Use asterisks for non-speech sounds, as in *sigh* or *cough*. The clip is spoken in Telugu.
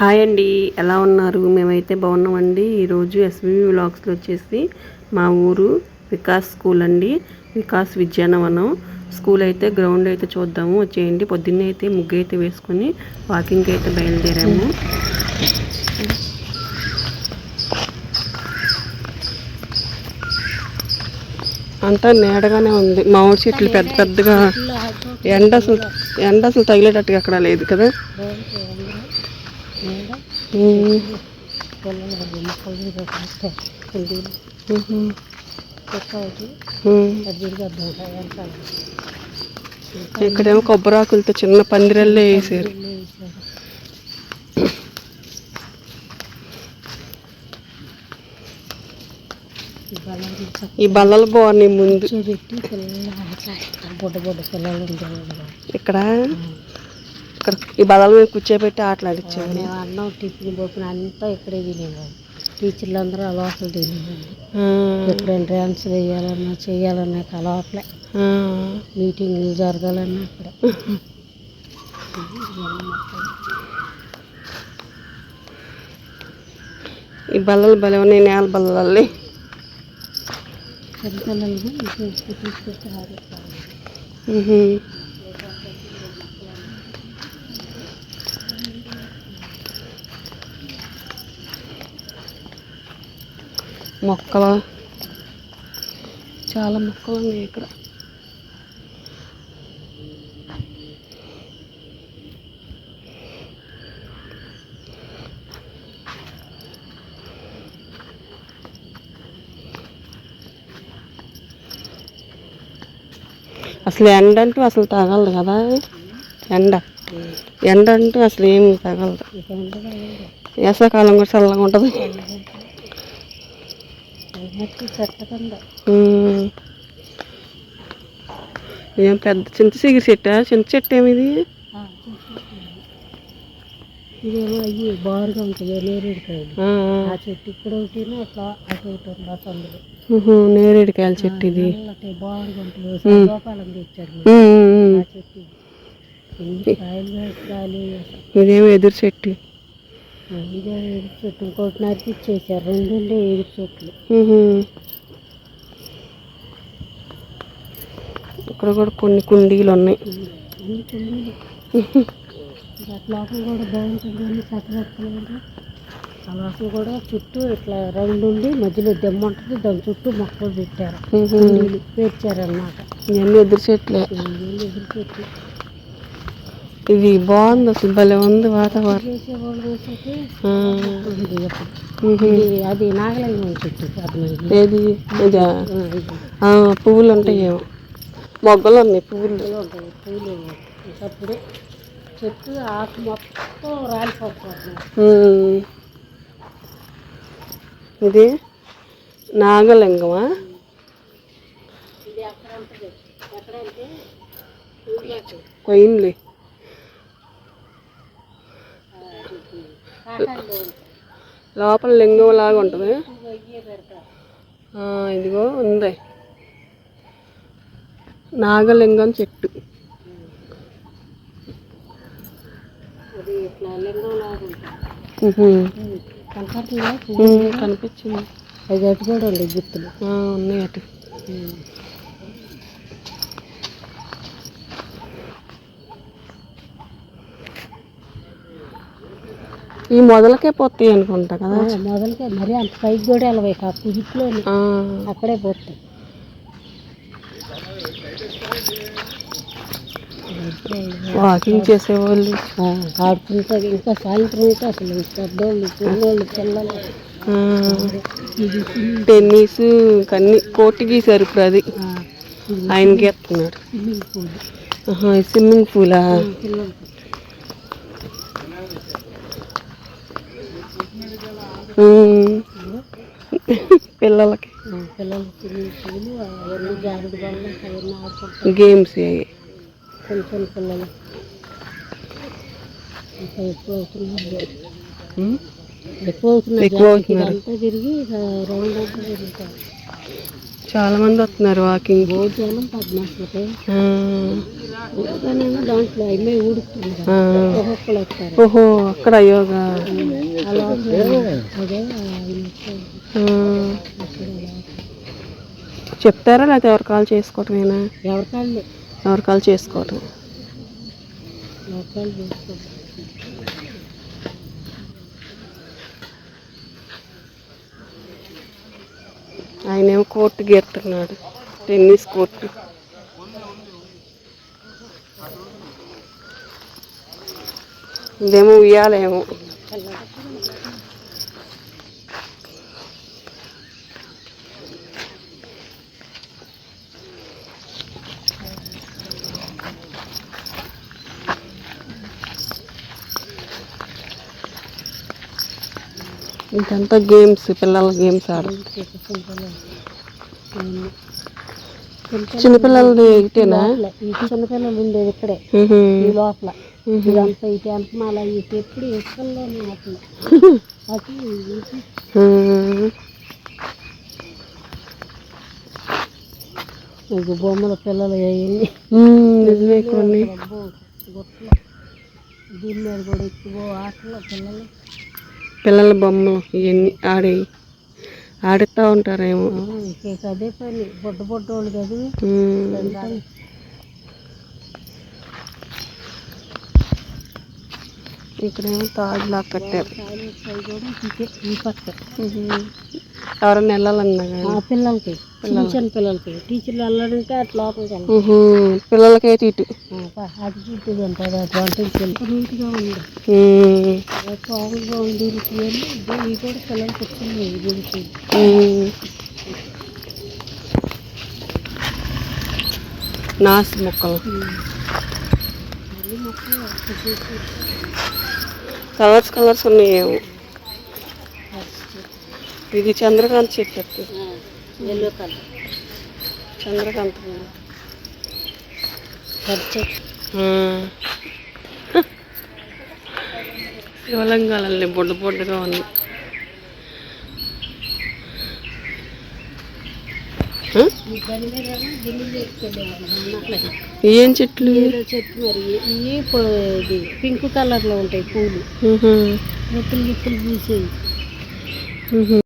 హాయ్ అండి ఎలా ఉన్నారు? మేమైతే బాగున్నామండి. ఈరోజు ఎస్బీబీ వ్లాగ్స్లో వచ్చేసి మా ఊరు వికాస్ స్కూల్ అండి. వికాస్ విద్యానవనం. స్కూల్ అయితే గ్రౌండ్ అయితే చూద్దాము. వచ్చేయండి. పొద్దున్నే అయితే ముగ్గు అయితే వేసుకొని వాకింగ్కి అయితే బయలుదేరాము. అంతా నీడగానే ఉంది. మామిడి చెట్లు పెద్ద పెద్దగా ఎండ అసలు ఎండ అసలు తగిలేటట్టుగా అక్కడ లేదు కదా? ఇక్కడేమో కొబ్బరాకులతో చిన్న పందిరల్లే వేసారు. ఈ బల్లలు బాగున్నాయి ముందు ఇక్కడ ఇక్కడ ఈ బల్లల మీద కూర్చోబెట్టి మేము అన్నం టిఫిన్ పోపిన అంతా ఇక్కడే తినేవాళ్ళు. టీచర్లు అందరూ అలవాట్లు తినేవాళ్ళు. ఎప్పుడైనా డ్యాన్స్ వేయాలన్నా చేయాలన్నా అలవాట్లే. మీటింగ్లు జరగాలన్నా అక్కడే ఈ బల్లలు భలే ఉన్నాయి నేల బల్లలు చిన్నపిల్లలు తీసుకొచ్చి మొక్కలు. చాలా మొక్కలు ఉన్నాయి ఇక్కడ. అసలు ఎండ అంటూ అసలు తగలదు కదా. ఎండ. ఎండ అంటూ అసలు ఏమి తగలదు. ఇక ఉండదు వేసవకాలం కూడా చల్లగా ఉంటుంది. మట్టి చెట్టకుండా ఉమ్. ఏం పెద్ద చింత చిగురు చెట్టా? చింత చెట్టు ఏమి ఇది ఇదేమో అయ్యి బారుగా ఉంటాయి నేరేడుకాయలు ఆ, చెట్టు ఇక్కడ ఒకటి అట్లా అటు ఒకటి ఉంది ఉహు, నేరేడుకాయల చెట్టు ఇది. బారుగా ఉంటుంది గోపాలం తెచ్చారు. ఆ చెట్టు ఎన్ని కాయలు కాయలు ఇదేమో ఎదురు చెట్టు. ఇదే ఎదురు చెట్టు ఇంకోటి నరికి ఇచ్చేసారు రెండు ఉండే ఎదురు చెట్లు. ఇక్కడ కూడా కొన్ని కుండీలు ఉన్నాయి. లోపల కూడా బాగుంటుంది కట్టబెట్టుకుని ఆ లోపల కూడా చుట్టూ ఇట్లా రౌండ్ ఉండి మధ్యలో దెమ్మ ఉంటుంది. దాని చుట్టూ మొక్కలు పెట్టారు. కుండీలు పేర్చారన్నమాట. ఇవన్నీ ఎదురు చెట్లే. ఎదురు చెట్లు. ఇది బాగుంది అసలు భలే ఉంది వాతావరణం. అది నాగలింగం చెట్టు ఏది? ఇదా? పువ్వులు ఉంటాయేమో. మొగ్గలు ఉన్నాయి పువ్వులు. పూలు అప్పుడు చెట్టు ఆకు మొత్తం రాలిపోతుంది. ఇది నాగలింగమా? ఇది అక్కడ ఉంటుంది ఎక్కడంటే పోయింది కాకాలు లోపల లింగం లాగా ఉంటుంది. ఇదిగో ఉంది. నాగలింగం చెట్టు. కనిపించింది. అది అటు కూడా ఉంది గుర్తులు ఉన్నాయి అటు. ఈ మొదలకే పోతాయి అనుకుంటా కదా. మొదలుగా మరి అంత పైకి కూడా వెళ్ళవై ఆ కుదిట్లో ఆ, అక్కడే పోతాయి. వాకింగ్ చేసేవాళ్ళు. ఇంకా సాయంత్రం అయితే అసలు పెద్దోళ్ళు చిన్నోళ్ళు పిల్లలు. టెన్నిస్ కన్నీ కోర్టు గీశారు ఇప్పుడు అది. ఆ, ఆయన గీస్తున్నారు. Swimming pool. ఆడుకుంటారు *laughs* గేమ్స్ అవి చిన్న చిన్న పిల్లలు ఇంకా ఎక్కువ అవుతున్నారు. తిరిగి రౌండ్ అంతా తిరుగుతారు చాలా మంది వస్తున్నారు వాకింగ్. భోజనం పద్మాసులకి దాంట్లో అమ్మాయి ఊడుతుంది ఆ. ఒక్కొక్కరు వస్తారు ఓహో అక్కడ యోగా. చెప్తారా లేకపోతే ఎవరి కాల్ చేసుకోవటమేనా? ఎవరి కాల్? చేసుకోవటం? ఎవరికాళ్ళు చేసుకోవాలి ఆయన ఏమో కోర్టు గీరుతున్నాడు టెన్నిస్ కోర్టు. ఇదేమో ఉయ్యాలేమో. ఇదంతా గేమ్స్ పిల్లల గేమ్స్ ఆడ ఇటేనా ఈ చిన్నపిల్లలు ఉండేది ఇక్కడే. ఈ లోపల. ఇదంతా వెనకమాల ఇటు ఎప్పుడు ఇసుకల్లోనే. ఇది బొమ్మల పిల్లలు అవన్నీ నిజమే కొన్ని. గుట్టలు దీని మీద కూడా ఎక్కువ ఆటలు పిల్లలు. పిల్లల బొమ్మలు ఇవన్నీ ఆడి ఆడుతూ ఉంటారేమో. అదే పని. బొడ్డ బొడ్డ వాళ్ళు కదా ఇక్కడేమో కట్టారు. ఈ పక్క ఉహు. ఎవరన్నా వెళ్ళాలన్నా పిల్లలకి. చిన్న పిల్లలకి. టీచర్లు వెళ్ళాలంటే అట్లా లోపలికి వెళ్ళాలి. ఉహు. పిల్లలకైతే ఇటు అటు ఉంటుంది అటు వంటికి నీట్గా ఉంది ఉండి ఇవి ఇవి కూడా పిల్లలకి వచ్చింది. గుడికి. నాసు మొక్కలు. మొక్కలు. కలర్స్ కలర్స్ ఉన్నాయేమో ఇది చంద్రకాంత్ చెట్టు ఎల్లో కలర్ చంద్రకాంత్. శివలింగాలన్నీ బొడ్డు బొడ్డుగా ఉన్నాయి ఆ? ఈ దాని మీద గిన్నె చేసుకెళ్ళేవాళ్ళం ఏం చెట్లు? చెట్టు మరి. ఇది పింక్ కలర్లో ఉంటాయి పూలు. ముక్కులు గిప్పులు పూసేవి.